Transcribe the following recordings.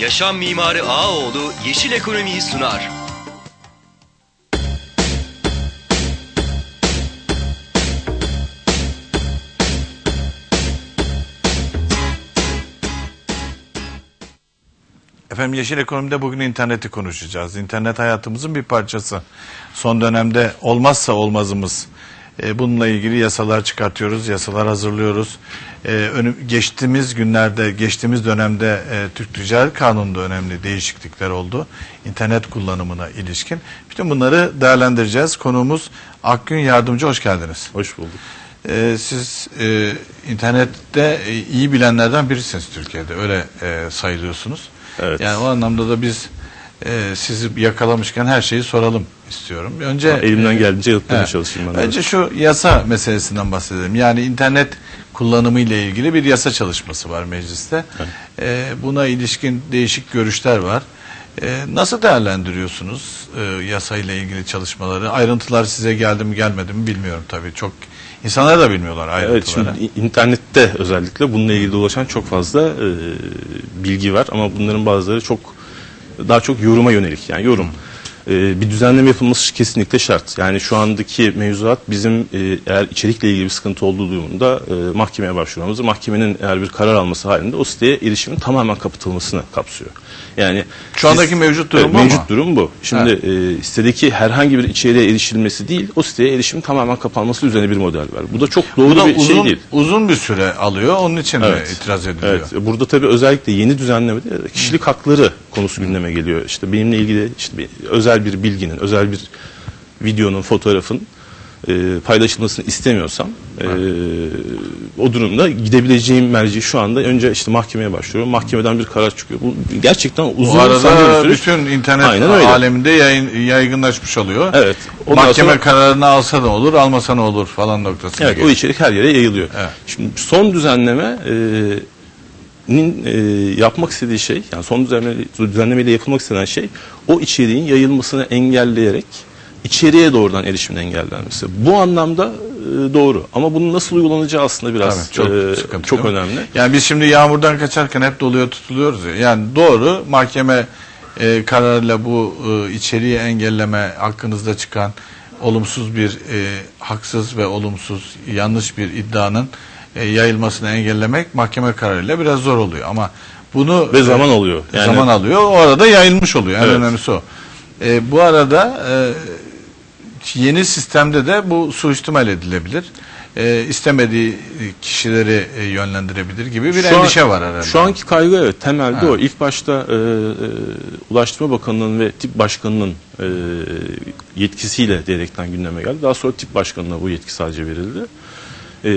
Yaşam Mimarı Ağaoğlu Yeşil Ekonomi'yi sunar. Efendim Yeşil Ekonomi'de bugün interneti konuşacağız. İnternet hayatımızın bir parçası. Son dönemde olmazsa olmazımız. E, bununla ilgili yasalar çıkartıyoruz, yasalar hazırlıyoruz. E, önüm, geçtiğimiz günlerde, geçtiğimiz dönemde e, Türk Ticaret Kanunu'nda önemli değişiklikler oldu. İnternet kullanımına ilişkin. Bütün bunları değerlendireceğiz. Konuğumuz Akgün Yardımcı, hoş geldiniz. Hoş bulduk. E, siz e, internette e, iyi bilenlerden birisiniz Türkiye'de. Öyle e, sayılıyorsunuz. Evet. Yani o anlamda da biz e, sizi yakalamışken her şeyi soralım istiyorum. Önce Elimden e, geldiğince yanıtlamaya evet. çalışayım ben. Önce şu yasa meselesinden bahsedelim. Yani internet kullanımı ile ilgili bir yasa çalışması var mecliste. E, buna ilişkin değişik görüşler var. E, nasıl değerlendiriyorsunuz e, yasa ile ilgili çalışmaları? Ayrıntılar size geldi mi gelmedi mi bilmiyorum tabii. Çok insanlar da bilmiyorlar Evet ayrıntıları. şimdi internette özellikle bununla ilgili dolaşan çok fazla e, bilgi var ama bunların bazıları çok daha çok yoruma yönelik yani yorum. E, bir düzenleme yapılması kesinlikle şart. Yani şu andaki mevzuat bizim e, eğer içerikle ilgili bir sıkıntı olduğu durumunda e, mahkemeye başvurmamızı, mahkemenin eğer bir karar alması halinde o siteye erişimin tamamen kapatılmasını kapsıyor. Yani Şu andaki mevcut durum Evet, mevcut mu? durum bu. Şimdi e, sitedeki herhangi bir içeriğe erişilmesi değil, o siteye erişimin tamamen kapanması üzerine bir model var. Bu da çok doğru Bu da bir uzun, şey değil. uzun bir süre alıyor. Onun için Evet. itiraz ediliyor? Evet. Burada tabii özellikle yeni düzenlemede kişilik hakları konusu gündeme geliyor. İşte benimle ilgili işte bir, özel bir bilginin, özel bir videonun, fotoğrafın e, paylaşılmasını istemiyorsam e, o durumda gidebileceğim merci şu anda önce işte mahkemeye başvuruyorum. Mahkemeden bir karar çıkıyor. Bu gerçekten uzun Bu arada bir süreç. bütün internet Aynen öyle. aleminde yayın, yaygınlaşmış oluyor. Evet. Ondan Mahkeme sonra- kararını alsa da olur, almasa ne olur falan noktasına Evet o geliyor. içerik her yere yayılıyor. Evet. Şimdi son düzenleme e, nin e, yapmak istediği şey yani son düzenleme, düzenlemeyle yapılmak istenen şey o içeriğin yayılmasını engelleyerek içeriye doğrudan erişimin engellenmesi. Bu anlamda e, doğru ama bunun nasıl uygulanacağı aslında biraz Evet, çok e, sıkıntı, çok önemli. Yani biz şimdi yağmurdan kaçarken hep doluya tutuluyoruz ya. Yani doğru mahkeme e, kararıyla bu e, içeriği engelleme hakkınızda çıkan olumsuz bir e, haksız ve olumsuz yanlış bir iddianın e, yayılmasını engellemek mahkeme kararıyla biraz zor oluyor ama bunu Ve zaman alıyor. Yani- zaman alıyor. O arada yayılmış oluyor. En Evet. önemlisi o. E, bu arada e, yeni sistemde de bu suistimal edilebilir. E, istemediği kişileri e, yönlendirebilir gibi bir Şu an- endişe var herhalde. Şu anki kaygı evet temelde Ha. o. İlk başta e, e, Ulaştırma Bakanı'nın ve Tip Başkanı'nın e, yetkisiyle diyerekten gündeme geldi. Daha sonra Tip Başkanı'na bu yetki sadece verildi. E,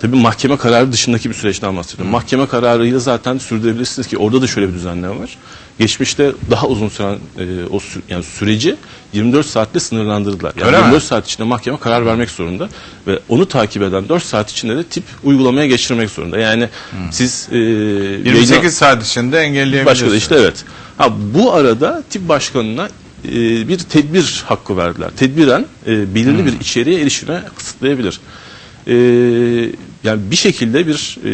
tabii mahkeme kararı dışındaki bir süreçten bahsediyorum. Mahkeme kararıyla zaten sürdürebilirsiniz ki orada da şöyle bir düzenleme var. Geçmişte daha uzun süren e, o sü- yani süreci 24 saatle sınırlandırdılar. Yani Öyle mi? 24 saat içinde mahkeme karar vermek zorunda ve onu takip eden 4 saat içinde de tip uygulamaya geçirmek zorunda. Yani siz e, 28 yayına- saat içinde engelleyebilirsiniz. başka da işte evet. Ha bu arada tip başkanına e, bir tedbir hakkı verdiler. Tedbiren e, belirli bir içeriğe erişime kısıtlayabilir. E, yani bir şekilde bir e,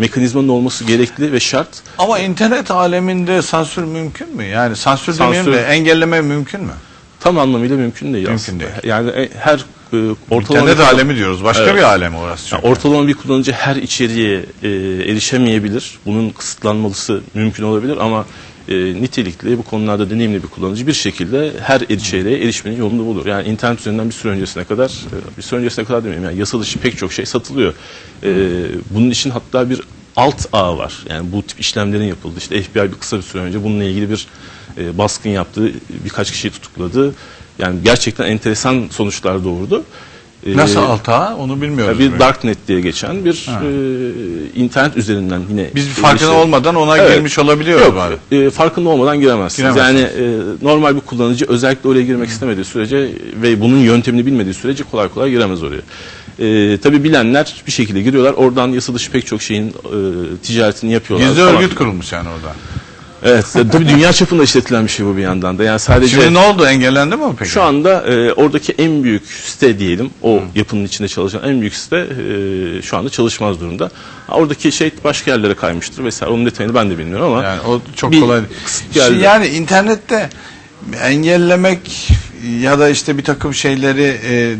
mekanizmanın olması gerekli ve şart. Ama internet aleminde sansür mümkün mü? Yani sansür, Sansür- demeyeyim de engelleme mümkün mü? Tam anlamıyla mümkün değil Mümkün aslında. değil. Yani e, her e, ortalama İnternet bir- alemi diyoruz. Başka Evet. bir alem orası. Yani ortalama bir kullanıcı her içeriğe e, erişemeyebilir. Bunun kısıtlanması mümkün olabilir ama e, nitelikli bu konularda deneyimli bir kullanıcı bir şekilde her içeriğe erişmenin yolunu bulur. Yani internet üzerinden bir süre öncesine kadar, e, bir süre öncesine kadar demeyeyim yani yasa dışı pek çok şey satılıyor. E, bunun için hatta bir alt ağ var. Yani bu tip işlemlerin yapıldı. İşte FBI bir kısa bir süre önce bununla ilgili bir e, baskın yaptı. Birkaç kişiyi tutukladı. Yani gerçekten enteresan sonuçlar doğurdu. E, Nasıl alta onu bilmiyoruz. bir böyle. Darknet diye geçen bir e, internet üzerinden yine Biz farkında erişim- olmadan ona Evet. girmiş olabiliyoruz Yok, bari. e, farkında olmadan giremezsiniz. Giremezsiniz. Yani e, normal bir kullanıcı özellikle oraya girmek istemediği sürece ve bunun yöntemini bilmediği sürece kolay kolay giremez oraya. E, tabii bilenler bir şekilde giriyorlar. Oradan yasa dışı pek çok şeyin e, ticaretini yapıyorlar. Gizli örgüt kurulmuş yani orada. Evet, tabii dünya çapında işletilen bir şey bu bir yandan da. Yani sadece Şimdi ne oldu? Engellendi mi peki? Şu anda e, oradaki en büyük site diyelim, o yapının içinde çalışan en büyük site e, şu anda çalışmaz durumda. Ha, Oradaki şey başka yerlere kaymıştır vesaire. Onun detayını ben de bilmiyorum ama Yani o çok bir kolay. kısıt Şimdi geldi. yani internette engellemek ya da işte bir takım şeyleri e,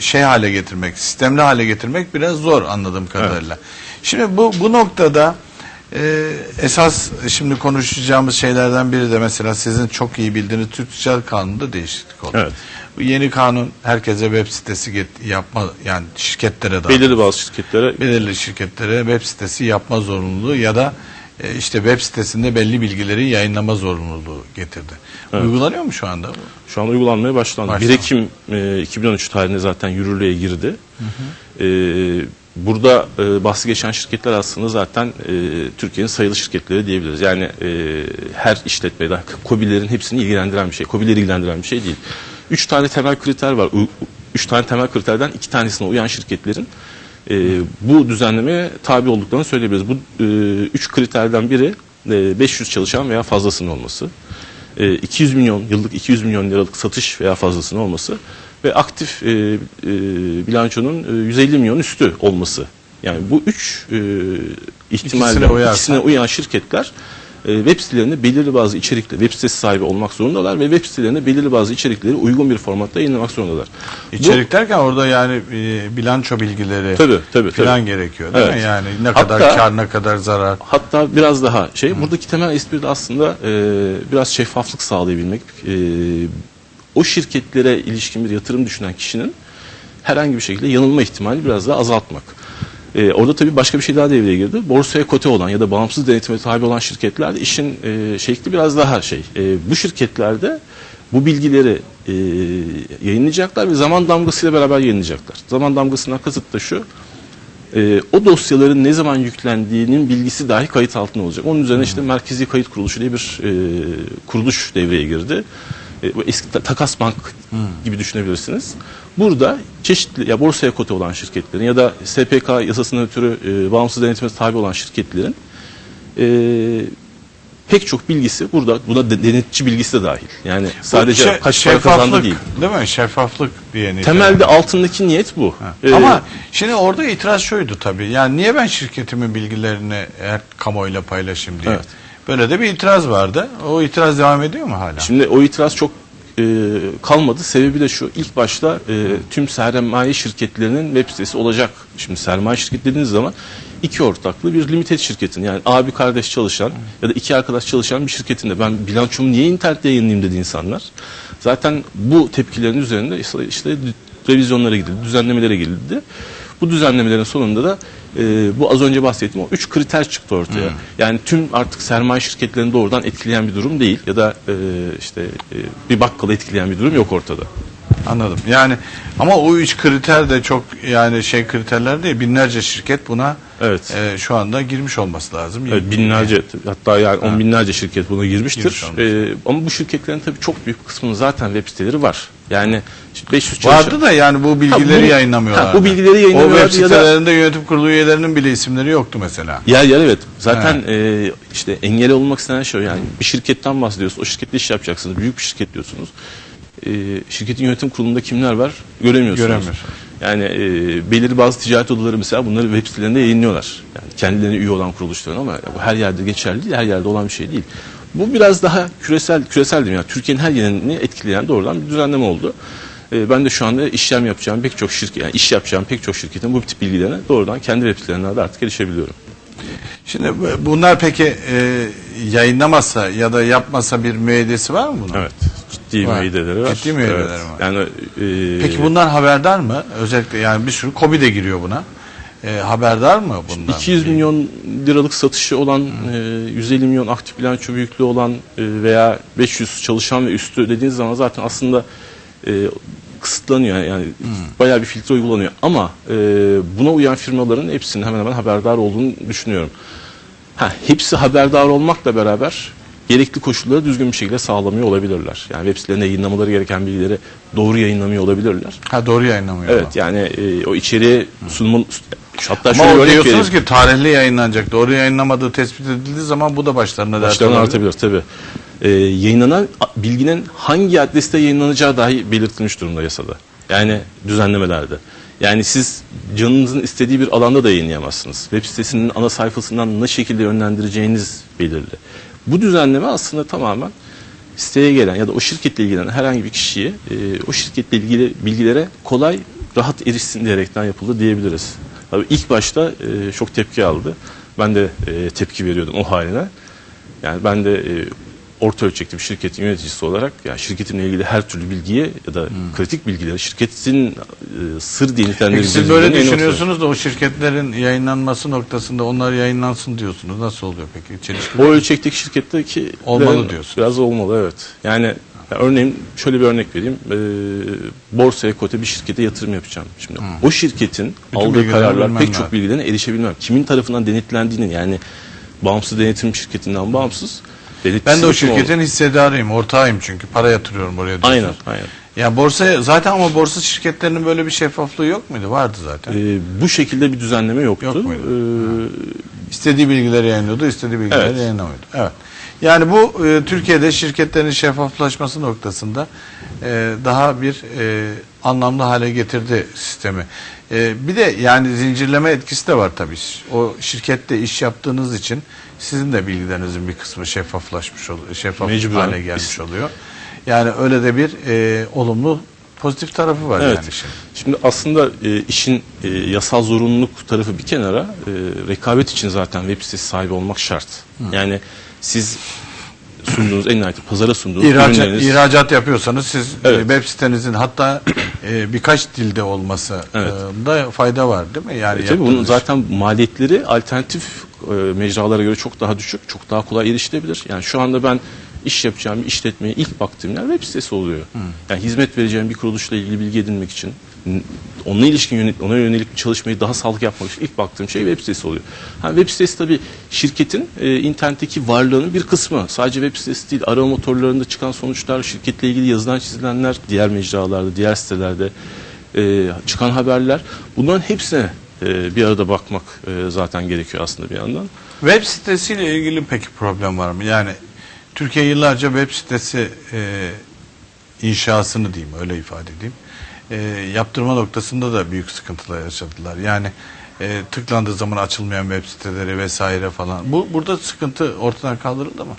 şey hale getirmek, sistemli hale getirmek biraz zor anladığım kadarıyla. Şimdi bu bu noktada e, esas şimdi konuşacağımız şeylerden biri de mesela sizin çok iyi bildiğiniz Türk Ticaret Kanunu'nda değişiklik oldu. Evet. Bu yeni kanun herkese web sitesi get- yapma yani şirketlere daha belirli bazı şirketlere belirli şirketlere web sitesi yapma zorunluluğu ya da e, işte web sitesinde belli bilgileri yayınlama zorunluluğu getirdi. Evet. Uygulanıyor mu şu anda bu? şu an uygulanmaya başlandı. Başlandı. 1 Ekim e, 2013 tarihinde zaten yürürlüğe girdi. E, burada e, bahsi geçen şirketler aslında zaten e, Türkiye'nin sayılı şirketleri diyebiliriz. Yani e, her işletmede KOBİ'lerin hepsini ilgilendiren bir şey. KOBİ'leri ilgilendiren bir şey değil. Üç tane temel kriter var. Üç tane temel kriterden iki tanesine uyan şirketlerin e, bu düzenlemeye tabi olduklarını söyleyebiliriz. Bu e, üç kriterden biri e, 500 çalışan veya fazlasının olması. E, 200 milyon yıllık 200 milyon liralık satış veya fazlasının olması ve aktif e, e, bilançonun e, 150 milyon üstü olması. Yani bu üç e, ihtimalle İkisine uyan şirketler e, web sitelerinde belirli bazı içerikle web sitesi sahibi olmak zorundalar ve web sitelerinde belirli bazı içerikleri uygun bir formatta yayınlamak zorundalar. Bu- İçerik derken orada yani e, bilanço bilgileri Tabii, tabii, falan tabii. gerekiyor değil mi? Evet. Yani ne Hatta- kadar kar ne kadar zarar. Hatta biraz daha şey, buradaki temel espri de aslında e, biraz şeffaflık sağlayabilmek. E, o şirketlere ilişkin bir yatırım düşünen kişinin herhangi bir şekilde yanılma ihtimali biraz daha azaltmak. E, orada tabii başka bir şey daha devreye girdi. Borsaya kote olan ya da bağımsız denetime tabi olan şirketlerde işin e, şekli biraz daha şey. E, bu şirketlerde bu bilgileri e, yayınlayacaklar ve zaman damgasıyla beraber yayınlayacaklar. Zaman damgasından kasıt da şu. e, o dosyaların ne zaman yüklendiğinin bilgisi dahi kayıt altında olacak. Onun üzerine işte Merkezi Kayıt Kuruluşu diye bir e, kuruluş devreye girdi. E, eski ta- takas bank gibi düşünebilirsiniz. Burada çeşitli ya borsaya kote olan şirketlerin ya da SPK yasasından ötürü e, bağımsız denetime tabi olan şirketlerin e, pek çok bilgisi burada buna de- denetçi bilgisi de dahil. Yani sadece Bu şe- kaç para kazandı değil. Değil mi? Şeffaflık diye nitelenir. Temelde altındaki niyet bu. Ha. E, Ama şimdi orada itiraz şuydu tabii. Yani niye ben şirketimin bilgilerini her kamuoyuyla paylaşayım diye. Evet. Böyle de bir itiraz vardı. O itiraz devam ediyor mu hala? Şimdi o itiraz çok e, kalmadı. Sebebi de şu. ilk başta e, tüm sermaye şirketlerinin web sitesi olacak. Şimdi sermaye şirket dediğiniz zaman iki ortaklı bir limited şirketin yani abi kardeş çalışan ya da iki arkadaş çalışan bir şirketin de ben bilançomu niye internette yayınlayayım dedi insanlar. Zaten bu tepkilerin üzerinde işte, işte revizyonlara gidildi, düzenlemelere gidildi. Bu düzenlemelerin sonunda da e, bu az önce bahsettiğim o üç kriter çıktı ortaya. Yani tüm artık sermaye şirketlerini doğrudan etkileyen bir durum değil ya da e, işte e, bir bakkalı etkileyen bir durum yok ortada. Anladım. Yani ama o üç kriter de çok yani şey kriterler değil. Binlerce şirket buna Evet. e, şu anda girmiş olması lazım. Evet, binlerce hatta yani on binlerce şirket buna Girmiş girmiştir. olması. Ee, ama bu şirketlerin tabii çok büyük kısmının zaten web siteleri var. Yani işte 500 çalışan Vardı da yani bu bilgileri Ha, bu- yayınlamıyorlar. ha, bu bilgileri yayınlamıyorlardı O web ya da- sitelerinde yönetim kurulu üyelerinin bile isimleri yoktu mesela. Yer yer evet. Zaten e, işte engel olmak istenen şey o. yani bir şirketten bahsediyorsunuz. O şirkette iş yapacaksınız. Büyük bir şirket diyorsunuz. E, şirketin yönetim kurulunda kimler var göremiyorsunuz. Göremiyorsun. Yani e, belirli bazı ticaret odaları mesela bunları web sitelerinde yayınlıyorlar. Yani kendilerine üye olan kuruluşların ama bu her yerde geçerli değil, her yerde olan bir şey değil. Bu biraz daha küresel, küresel diyeyim yani Türkiye'nin her yerini etkileyen doğrudan bir düzenleme oldu. E, ben de şu anda işlem yapacağım pek çok şirket, yani iş yapacağım pek çok şirketin bu tip bilgilerine doğrudan kendi web sitelerinden de artık erişebiliyorum. Şimdi bu- bunlar peki e, yayınlamasa ya da yapmasa bir müeyyidesi var mı bunun? Evet. Ciddi Var. müeyyideleri var. Ciddi müeyyideleri Evet. var. Yani e, Peki bundan haberdar mı? Özellikle yani bir sürü kobi de giriyor buna. E, haberdar mı bundan? 200 milyon liralık satışı olan, e, 150 milyon aktif bilanço büyüklüğü olan e, veya 500 çalışan ve üstü dediğiniz zaman zaten aslında e, kısıtlanıyor. Yani, yani bayağı bir filtre uygulanıyor. Ama e, buna uyan firmaların hepsinin hemen hemen haberdar olduğunu düşünüyorum. Ha, hepsi haberdar olmakla beraber gerekli koşulları düzgün bir şekilde sağlamıyor olabilirler. Yani web sitelerinde yayınlamaları gereken bilgileri doğru yayınlamıyor olabilirler. Ha doğru yayınlamıyor. Evet yani e, o içeriği sunumun hatta Ama şöyle bir o örnek diyorsunuz vereyim. ki tarihli yayınlanacak. Doğru yayınlamadığı tespit edildiği zaman bu da başlarına dert Başlarını olabilir. artabilir tabii. Ee, yayınlanan bilginin hangi adreste yayınlanacağı dahi belirtilmiş durumda yasada. Yani düzenlemelerde. Yani siz canınızın istediği bir alanda da yayınlayamazsınız. Web sitesinin ana sayfasından ne şekilde yönlendireceğiniz belirli. Bu düzenleme aslında tamamen siteye gelen ya da o şirketle ilgilenen herhangi bir kişiye e, o şirketle ilgili bilgilere kolay rahat erişsin diyerekten yapıldı diyebiliriz. Tabii ilk başta e, çok tepki aldı. Ben de e, tepki veriyordum o haline. Yani ben de e, orta ölçekli bir şirketin yöneticisi olarak ya şirketimle ilgili her türlü bilgiye ya da kritik bilgileri şirketin e, sır diye Peki nitelendirebileceğiniz siz böyle ortaya- düşünüyorsunuz da o şirketlerin yayınlanması noktasında onlar yayınlansın diyorsunuz. Nasıl oluyor peki? Çelişki O ölçekteki şirketteki Olmalı diyorsun. Biraz olmalı evet. Yani ya örneğin şöyle bir örnek vereyim. Ee, borsaya kote bir şirkete yatırım yapacağım. Şimdi o şirketin Bütün aldığı kararlar pek çok bilgilerine erişebilmem. Kimin tarafından denetlendiğini yani bağımsız denetim şirketinden bağımsız denetçisi Ben de o şirketin hissedarıyım, ortağıyım çünkü para yatırıyorum oraya diyorsunuz. Aynen, aynen. Ya borsaya zaten ama borsa şirketlerinin böyle bir şeffaflığı yok muydu? Vardı zaten. Ee, bu şekilde bir düzenleme yoktu. Yok muydu? Ee, İstediği bilgileri yayınlıyordu, istediği bilgileri Evet. yayınlamıyordu. Evet. Yani bu e, Türkiye'de şirketlerin şeffaflaşması noktasında e, daha bir e, anlamlı hale getirdi sistemi. E, bir de yani zincirleme etkisi de var tabii. O şirkette iş yaptığınız için sizin de bilgilerinizin bir kısmı şeffaflaşmış oluyor, şeffaf Mecburen. hale gelmiş oluyor. Yani öyle de bir e, olumlu pozitif tarafı var Evet. yani işin. Şimdi aslında e, işin e, yasal zorunluluk tarafı bir kenara e, rekabet için zaten web sitesi sahibi olmak şart. Yani siz sunduğunuz en nihayetinde pazara sunduğunuz İhracat, ürünleriniz ihracat yapıyorsanız siz Evet. e, web sitenizin hatta e, birkaç dilde olması Evet. e, da fayda var değil mi? Yani E, tabii bunun zaten maliyetleri alternatif e, mecralara göre çok daha düşük, çok daha kolay erişilebilir. Yani şu anda ben iş yapacağım işletmeye ilk baktığım yer web sitesi oluyor. Yani hizmet vereceğim bir kuruluşla ilgili bilgi edinmek için, onunla ilişkin ona yönelik bir çalışmayı daha sağlıklı yapmak için ilk baktığım şey web sitesi oluyor. Ha, web sitesi tabii şirketin e, internetteki varlığının bir kısmı. Sadece web sitesi değil, arama motorlarında çıkan sonuçlar, şirketle ilgili yazılan çizilenler, diğer mecralarda, diğer sitelerde e, çıkan haberler. Bunların hepsine e, bir arada bakmak e, zaten gerekiyor aslında bir yandan. Web sitesiyle ilgili peki problem var mı? Yani Türkiye yıllarca web sitesi e, inşasını diyeyim öyle ifade edeyim. E, yaptırma noktasında da büyük sıkıntılar yaşadılar. Yani e, tıklandığı zaman açılmayan web siteleri vesaire falan. Bu burada sıkıntı ortadan kaldırıldı mı?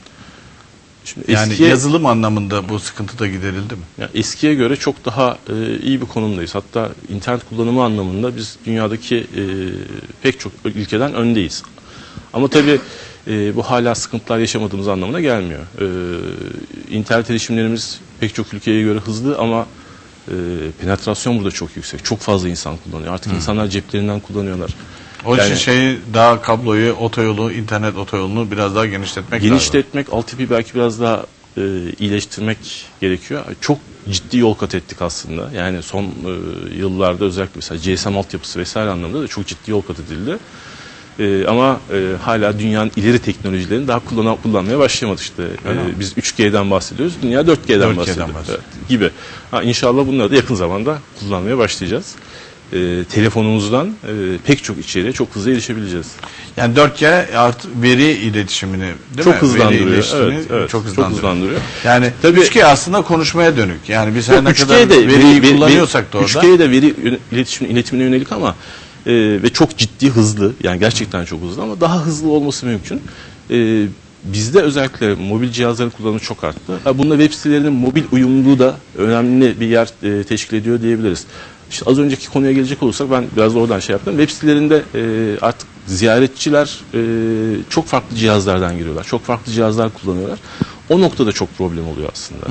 Şimdi Yani eskiye, yazılım anlamında bu sıkıntı da giderildi mi? ya eskiye göre çok daha e, iyi bir konumdayız. Hatta internet kullanımı anlamında biz dünyadaki e, pek çok ülkeden öndeyiz. Ama tabii e, bu hala sıkıntılar yaşamadığımız anlamına gelmiyor. E, internet erişimlerimiz pek çok ülkeye göre hızlı ama e, penetrasyon burada çok yüksek. Çok fazla insan kullanıyor. Artık insanlar ceplerinden kullanıyorlar. O Yani- için şeyi daha kabloyu, otoyolu, internet otoyolunu biraz daha genişletmek lazım. Genişletmek, altyapıyı belki biraz daha e, iyileştirmek gerekiyor. Çok ciddi yol kat ettik aslında. Yani son e, yıllarda özellikle mesela GSM altyapısı vesaire anlamında da çok ciddi yol kat edildi. E, ama e, hala dünyanın ileri teknolojilerini daha kullan kullanmaya başlayamadık işte. E, biz 3G'den bahsediyoruz. Dünya 4G'den, 4G'den bahsediyor. gibi. Ha, inşallah bunları da yakın zamanda kullanmaya başlayacağız. E, telefonumuzdan e, pek çok içeriğe çok hızlı erişebileceğiz. Yani 4G artı veri iletişimini değil çok mi? hızlandırıyor. Veri Evet, evet. çok hızlandırıyor. hızlandırıyor. Yani Tabii- 3G aslında konuşmaya dönük. Yani biz her ne 3G kadar de veriyi veri- kullanıyorsak da orada. 3G de veri iletişim, iletimine yönelik ama e, ve çok ciddi hızlı yani gerçekten çok hızlı ama daha hızlı olması mümkün. E, bizde özellikle mobil cihazların kullanımı çok arttı. Bunda web sitelerinin mobil uyumluluğu da önemli bir yer e, teşkil ediyor diyebiliriz. İşte az önceki konuya gelecek olursak ben biraz da oradan şey yaptım. Web sitelerinde e, artık ziyaretçiler e, çok farklı cihazlardan giriyorlar. Çok farklı cihazlar kullanıyorlar. O noktada çok problem oluyor aslında.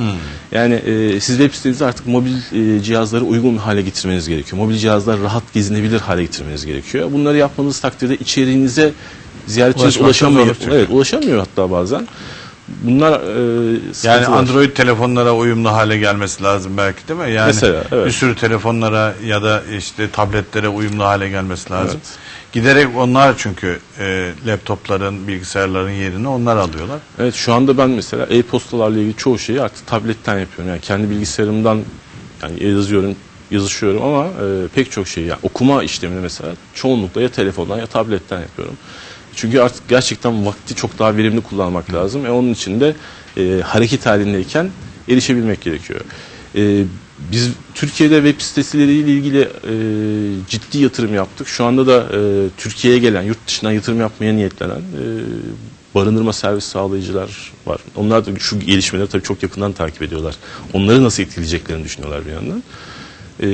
Yani e, siz web sitenizi artık mobil e, cihazlara uygun bir hale getirmeniz gerekiyor. Mobil cihazlar rahat gezinebilir hale getirmeniz gerekiyor. Bunları yapmanız takdirde içeriğinize ziyaretçiniz ulaşamıyor. Evet, ulaşamıyor hatta bazen. Bunlar e, Yani. Android telefonlara uyumlu hale gelmesi lazım belki değil mi? Yani Mesela, evet. bir sürü telefonlara ya da işte tabletlere uyumlu hale gelmesi lazım. Giderek onlar çünkü e, laptopların, bilgisayarların yerini onlar alıyorlar. Evet şu anda ben mesela e-postalarla ilgili çoğu şeyi artık tabletten yapıyorum. Yani kendi bilgisayarımdan yani yazıyorum, yazışıyorum ama e, pek çok şey yani okuma işlemini mesela çoğunlukla ya telefondan ya tabletten yapıyorum. Çünkü artık gerçekten vakti çok daha verimli kullanmak lazım. E onun için de e, hareket halindeyken erişebilmek gerekiyor. E, biz Türkiye'de web siteleriyle ilgili e, ciddi yatırım yaptık. Şu anda da e, Türkiye'ye gelen, yurt dışından yatırım yapmaya niyetlenen e, barındırma servis sağlayıcılar var. Onlar da şu gelişmeleri tabii çok yakından takip ediyorlar. Onları nasıl etkileyeceklerini düşünüyorlar bir yandan. E,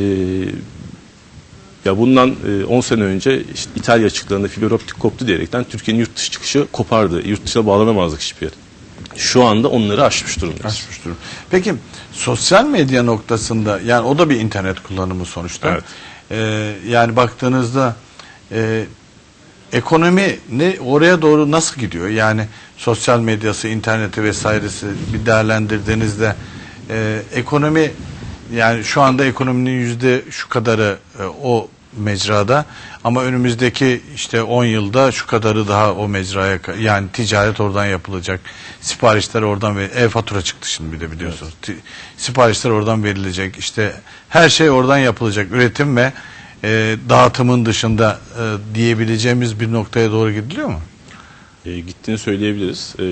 ya bundan e, 10 sene önce işte İtalya açıklarında fiber optik koptu diyerekten Türkiye'nin yurt dışı çıkışı kopardı. Yurt dışına bağlanamazdık hiçbir yere. Şu anda onları aşmış durumdayız. Açmış durum. Peki sosyal medya noktasında yani o da bir internet kullanımı sonuçta. Evet. Ee, yani baktığınızda e, ekonomi ne oraya doğru nasıl gidiyor? Yani sosyal medyası, interneti vesairesi bir değerlendirdiğinizde e, ekonomi yani şu anda ekonominin yüzde şu kadarı e, o mecrada ama önümüzdeki işte 10 yılda şu kadarı daha o mecraya yani ticaret oradan yapılacak. Siparişler oradan ve e-fatura çıktı şimdi bir de biliyorsunuz. Ti- Siparişler oradan verilecek. İşte her şey oradan yapılacak. Üretim ve e, dağıtımın dışında e, diyebileceğimiz bir noktaya doğru gidiliyor mu? E, gittiğini söyleyebiliriz. E,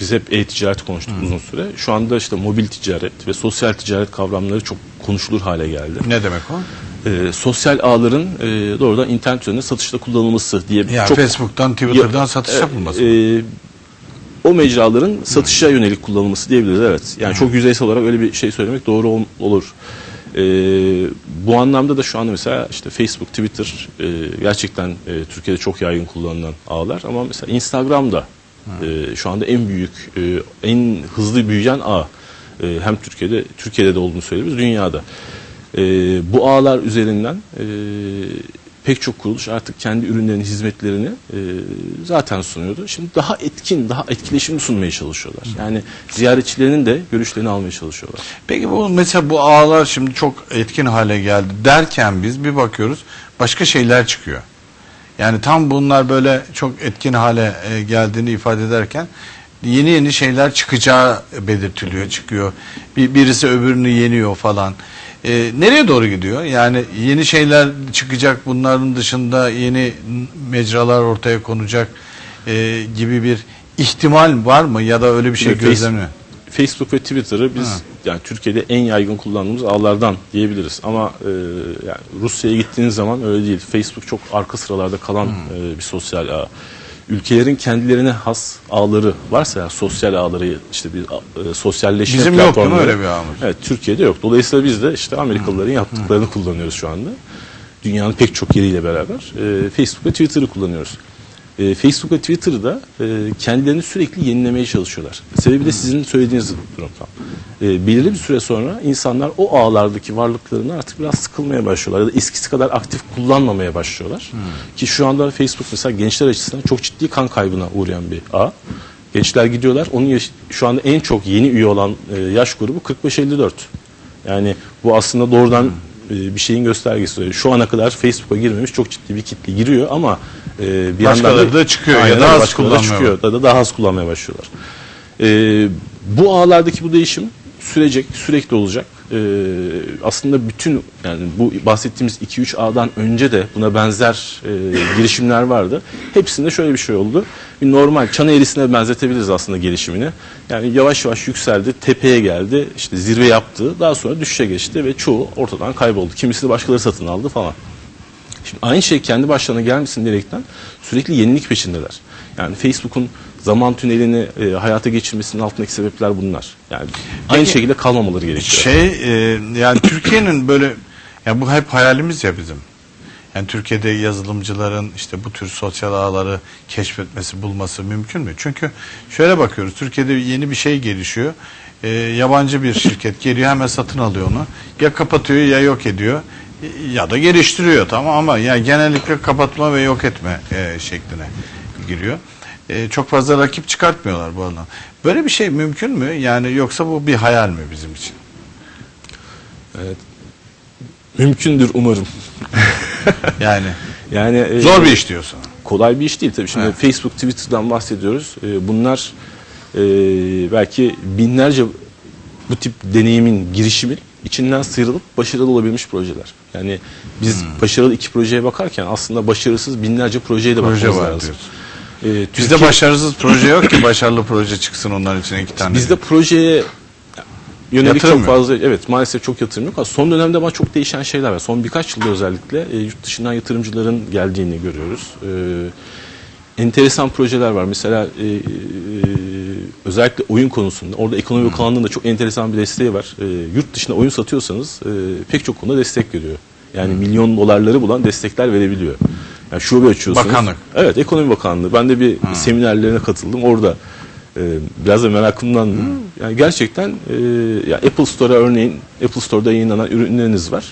biz hep e-ticaret konuştuk uzun süre. Şu anda işte mobil ticaret ve sosyal ticaret kavramları çok konuşulur hale geldi. Ne demek o? E, sosyal ağların e, doğrudan internet üzerinde satışta kullanılması diye Yani çok Facebook'tan, Twitter'dan Ya, satış e, yapılması. e, o mecraların satışa yönelik kullanılması diyebiliriz evet. Yani çok yüzeysel olarak öyle bir şey söylemek doğru ol- olur. E, bu anlamda da şu anda mesela işte Facebook, Twitter e, gerçekten e, Türkiye'de çok yaygın kullanılan ağlar ama mesela Instagram'da e, şu anda en büyük, e, en hızlı büyüyen ağ. E, hem Türkiye'de, Türkiye'de de olduğunu söylüyoruz, dünyada. E, bu ağlar üzerinden e, pek çok kuruluş artık kendi ürünlerini, hizmetlerini e, zaten sunuyordu. Şimdi daha etkin, daha etkileşimli sunmaya çalışıyorlar. Yani ziyaretçilerinin de görüşlerini almaya çalışıyorlar. Peki bu mesela bu ağlar şimdi çok etkin hale geldi derken biz bir bakıyoruz başka şeyler çıkıyor. Yani tam bunlar böyle çok etkin hale e, geldiğini ifade ederken yeni yeni şeyler çıkacağı belirtiliyor, çıkıyor. Bir, birisi öbürünü yeniyor falan. E, nereye doğru gidiyor? Yani yeni şeyler çıkacak bunların dışında yeni mecralar ortaya konacak e, gibi bir ihtimal var mı ya da öyle bir şey Face- gözlemliyor? Facebook ve Twitter'ı biz Ha. yani Türkiye'de en yaygın kullandığımız ağlardan diyebiliriz. Ama e, yani Rusya'ya gittiğiniz zaman öyle değil. Facebook çok arka sıralarda kalan e, bir sosyal ağ. Ülkelerin kendilerine has ağları varsa yani sosyal ağları işte bir e, sosyalleşme Bizim yok değil mi öyle bir ağımız? Evet Türkiye'de yok. Dolayısıyla biz de işte Amerikalıların yaptıklarını kullanıyoruz şu anda. Dünyanın pek çok yeriyle beraber e, Facebook ve Twitter'ı kullanıyoruz. E, Facebook ve Twitter'da e, kendilerini sürekli yenilemeye çalışıyorlar. Sebebi de sizin söylediğiniz durum tam. E, belirli bir süre sonra insanlar o ağlardaki varlıklarını artık biraz sıkılmaya başlıyorlar. Ya da eskisi kadar aktif kullanmamaya başlıyorlar. Ki şu anda Facebook mesela gençler açısından çok ciddi kan kaybına uğrayan bir ağ. Gençler gidiyorlar. Onun yaş- şu anda en çok yeni üye olan e, yaş grubu 45-54. Yani bu aslında doğrudan e, bir şeyin göstergesi. Şu ana kadar Facebook'a girmemiş çok ciddi bir kitle giriyor ama e, bir Başkaları yandan da çıkıyor ya da az kullanmaya çıkıyor da, da daha az kullanmaya başlıyorlar. E, bu ağlardaki bu değişim sürecek, sürekli olacak. E, aslında bütün yani bu bahsettiğimiz 2-3 ağdan önce de buna benzer e, girişimler vardı. Hepsinde şöyle bir şey oldu. Bir normal çan eğrisine benzetebiliriz aslında gelişimini. Yani yavaş yavaş yükseldi, tepeye geldi, işte zirve yaptı. Daha sonra düşüşe geçti ve çoğu ortadan kayboldu. Kimisi de başkaları satın aldı falan. Şimdi aynı şey kendi başlarına gelmesin diyerekten sürekli yenilik peşindeler. Yani Facebook'un zaman tünelini e, hayata geçirmesinin altındaki sebepler bunlar. Yani aynı Peki- şekilde kalmamaları gerekiyor. Şey e, yani Türkiye'nin böyle yani bu hep hayalimiz ya bizim. Yani Türkiye'de yazılımcıların işte bu tür sosyal ağları keşfetmesi, bulması mümkün mü? Çünkü şöyle bakıyoruz. Türkiye'de yeni bir şey gelişiyor. E, yabancı bir şirket geliyor hemen satın alıyor onu. Ya kapatıyor ya yok ediyor e, ya da geliştiriyor tamam ama yani genellikle kapatma ve yok etme e, şekline giriyor. E, çok fazla rakip çıkartmıyorlar bu alan. Böyle bir şey mümkün mü? Yani yoksa bu bir hayal mi bizim için? Mümkündür umarım. Yani Yani e, zor bir iş diyorsun. kolay bir iş değil tabii. Şimdi Evet. Facebook, Twitter'dan bahsediyoruz. Ee, bunlar e, belki binlerce bu tip deneyimin, girişimin içinden sıyrılıp başarılı olabilmiş projeler. Yani biz Hmm. başarılı iki projeye bakarken aslında başarısız binlerce projeye de Proje bakmamız lazım. diyorsun. Ee, Bizde Türkiye- başarısız proje yok ki başarılı proje çıksın onların içine iki tane. Bizde projeye yönelik Yatırım çok fazla evet maalesef çok yatırım yok. Ama son dönemde ama çok değişen şeyler var. Son birkaç yılda özellikle e, yurt dışından yatırımcıların geldiğini görüyoruz. E, enteresan projeler var. Mesela e, e, özellikle oyun konusunda orada ekonomi bakanlığının da çok enteresan bir desteği var. E, yurt dışına oyun satıyorsanız e, pek çok konuda destek veriyor. Yani Hmm. milyon dolarları bulan destekler verebiliyor. Yani şube açıyorsunuz. Bakanlık. Evet, ekonomi bakanlığı. Ben de bir seminerlerine katıldım. Orada e, biraz da merakımdan yani gerçekten e, ya Apple Store'a örneğin Apple Store'da yayınlanan ürünleriniz var.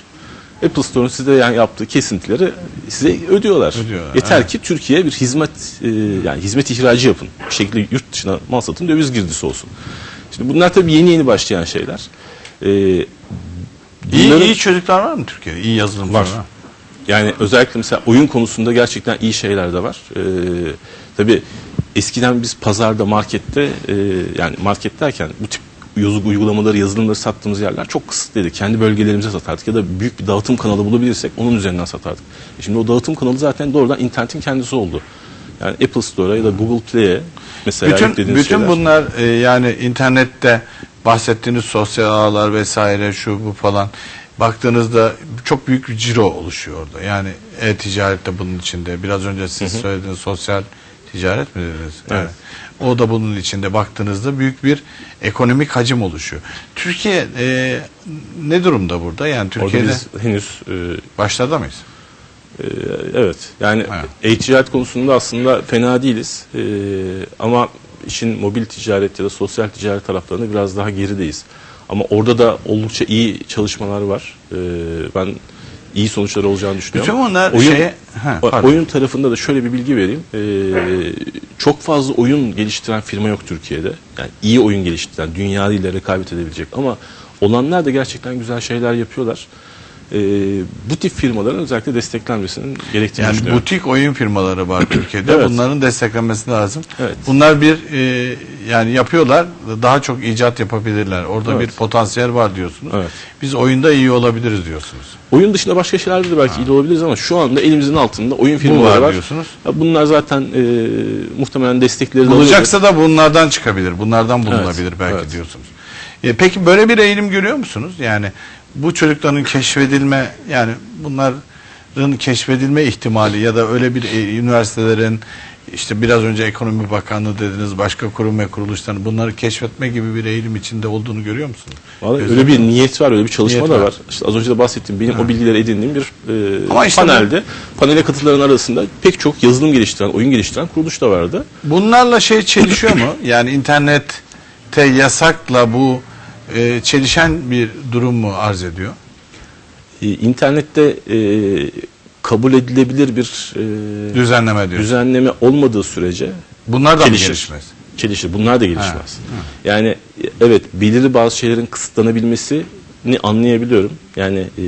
Apple Store'un size yani yaptığı kesintileri size ödüyorlar. Ödüyorlar, Yeter evet. ki Türkiye'ye bir hizmet e, yani hizmet ihracı yapın. Bir şekilde yurt dışına mal satın döviz girdisi olsun. Şimdi bunlar tabii yeni yeni başlayan şeyler. E, iyi, bunların- iyi çocuklar var mı Türkiye'de? İyi yazılımcılar Var. var. Yani özellikle mesela oyun konusunda gerçekten iyi şeyler de var. Ee, tabii eskiden biz pazarda, markette e, yani market derken bu tip uygulamaları, yazılımları sattığımız yerler çok kısıtlıydı. Kendi bölgelerimize satardık ya da büyük bir dağıtım kanalı bulabilirsek onun üzerinden satardık. E Şimdi o dağıtım kanalı zaten doğrudan internetin kendisi oldu. Yani Apple Store'a ya da Google Play'e mesela Bütün bütün şeyler. bunlar e, yani internette bahsettiğiniz sosyal ağlar vesaire şu bu falan baktığınızda çok büyük bir ciro oluşuyor orada. Yani e-ticaret de bunun içinde. Biraz önce siz söylediğiniz sosyal ticaret mi dediniz? Evet. O da bunun içinde baktığınızda büyük bir ekonomik hacim oluşuyor. Türkiye e, ne durumda burada? Yani Orada Türkiye'de biz henüz e, başlarda mıyız? Ee, Evet yani e-ticaret konusunda aslında fena değiliz Ee, ama işin mobil ticaret ya da sosyal ticaret taraflarında biraz daha gerideyiz. Ama orada da oldukça iyi çalışmalar var. Ee, ben iyi sonuçlar olacağını düşünüyorum. Bütün bunlar oyun, şeye- Ha, pardon. oyun tarafında da şöyle bir bilgi vereyim. Ee, çok fazla oyun geliştiren firma yok Türkiye'de. Yani iyi oyun geliştiren, dünya ile rekabet edebilecek ama olanlar da gerçekten güzel şeyler yapıyorlar. Ee, bu tip firmaların özellikle desteklenmesinin gerektiğini Yani düşünüyorum. butik oyun firmaları var Türkiye'de. Evet. Bunların desteklenmesi lazım. Evet. Bunlar bir e, yani yapıyorlar. Daha çok icat yapabilirler. Orada Evet. bir potansiyel var diyorsunuz. Evet. Biz oyunda iyi olabiliriz diyorsunuz. Oyun dışında başka şeylerde de belki iyi de olabiliriz ama şu anda elimizin altında oyun firmaları var var. diyorsunuz. Ya Bunlar zaten e, muhtemelen destekleri de Bulacaksa da bunlardan çıkabilir. Bunlardan bulunabilir Evet, belki evet. diyorsunuz. E, peki böyle bir eğilim görüyor musunuz? Yani bu çocukların keşfedilme yani bunların keşfedilme ihtimali ya da öyle bir e, üniversitelerin işte biraz önce Ekonomi Bakanlığı dediniz başka kurum ve kuruluşların bunları keşfetme gibi bir eğilim içinde olduğunu görüyor musunuz? Vallahi öyle bir niyet var, öyle bir çalışma Niyet da var. var. İşte az önce de bahsettiğim benim o bilgileri edindiğim bir e, Ama işte panelde, panele katılanların arasında pek çok yazılım geliştiren, oyun geliştiren kuruluş da vardı. Bunlarla şey çelişiyor mu? Yani internette yasakla bu e, çelişen bir durum mu arz ediyor? E, internette e, kabul edilebilir bir e, Düzenleme diyor. düzenleme olmadığı sürece Bunlar da mı Gelişir. gelişmez? Çelişir. Bunlar da gelişmez. Yani e, evet belirli bazı şeylerin kısıtlanabilmesini anlayabiliyorum. Yani e,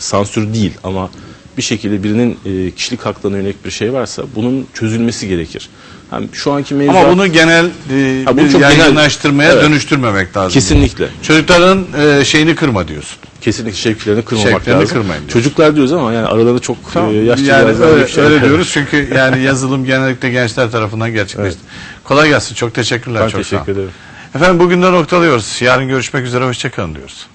sansür değil ama bir şekilde birinin e, kişilik haklarına yönelik bir şey varsa bunun çözülmesi gerekir. Hem şu anki mevzuat Ama bunu genel e, Ha, bunu bir çok genel- yaygınlaştırmaya Evet. dönüştürmemek lazım. kesinlikle Çocukların e, şeyini kırma diyorsun. kesinlikle şevklerini kırmamak Şevklerini lazım. kırmayın diyorsun. Çocuklar diyoruz ama yani aralarında çok e, yaşlı yani biraz daha öyle, büyük şey- öyle diyoruz çünkü yani yazılım genellikle gençler tarafından gerçekleşti. Kolay gelsin. Çok teşekkürler. Ben çok sağ olun. teşekkür ederim. Efendim bugün de noktalıyoruz. Yarın görüşmek üzere. Hoşçakalın diyoruz.